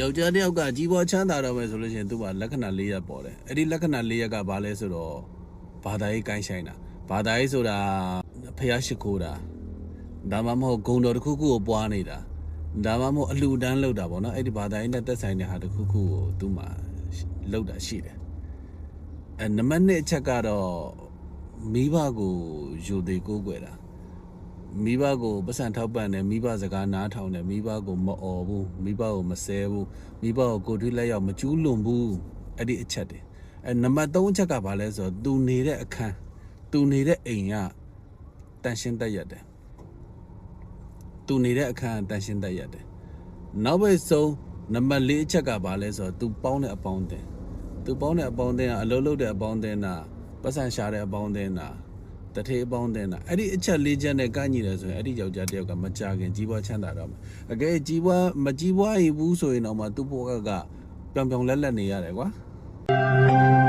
ယောက်ျားတစ်ယောက်ကကြီးပွားချမ်းသာတော့မယ်ဆိုလို့ရှိရင်သူ့မှာလက္ခဏာ၄ရပ်ပေါ်တယ်အဲ့ဒီလက္ခဏာ၄ရက်ကဘာလဲဆိုတော့ဘာသာရေးကိုင်းဆိုင်တာဘာသာရေးဆိုတာဖះရှိခိုးတာဒါမှမဟုတ်ဂုံတော်တစ်ခုခုကိုပွားနေတာဒါမှမဟုတ်အလှူဒန်းလုပ်တာပေါ့နော်အဲ့ဒီဘာသာရေးနဲ့သက်ဆိုင်တဲ့ဟာတစ်ခုခုကိုသူ့မှာလုပ်တာရှိတယ်အဲနံပါတ်1အချက်ကတော့မိဘကိုယူသေးကိုးကွယ်တာ မိဘကိုပတ်စံထောက်ပံ့တယ်မိဘစကားနားထောင်တယ်မိဘကိုမအော်ဘူးမိဘကိုမဆဲဘူးမိဘကိုကိုယ်ထွေးလက်ရောက်မကျူးလွန်ဘူးအဲ့ဒီအချက်တွေအဲနံပါတ်3အချက်ကဘာလဲဆိုတော့သူနေတဲ့အခန်းသူနေတဲ့အိမ်ကတန်ရှင်းတက်ရက်တယ်သူနေတဲ့အခန်းကတန်ရှင်းတက်ရက်တယ်နောက်ပဲဆုံးနံပါတ်4အချက်ကဘာလဲဆိုတော့သူပေါင်းတဲ့အပေါင်းအသင်းသူပေါင်းတဲ့အပေါင်းအသင်းကအလုံးလုံးတဲ့အပေါင်းအသင်းနာပတ်စံရှာတဲ့အပေါင်းအသင်းနာ တထေးအပေါင်းတင်တာအဲ့ဒီအချက်လေးချက်နဲ့ကန့်ညီတယ်ဆိုရင်အဲ့ဒီယောက်ျားတယောက်ကမကြခင်ကြီးပွားချမ်းသာတော့မှာအကယ်ကြီးပွားမကြီးပွားရဘူးဆိုရင်တော့မှသူ့ဘဝကပြောင်ပြောင်လက်လက်နေရတယ်ကွာ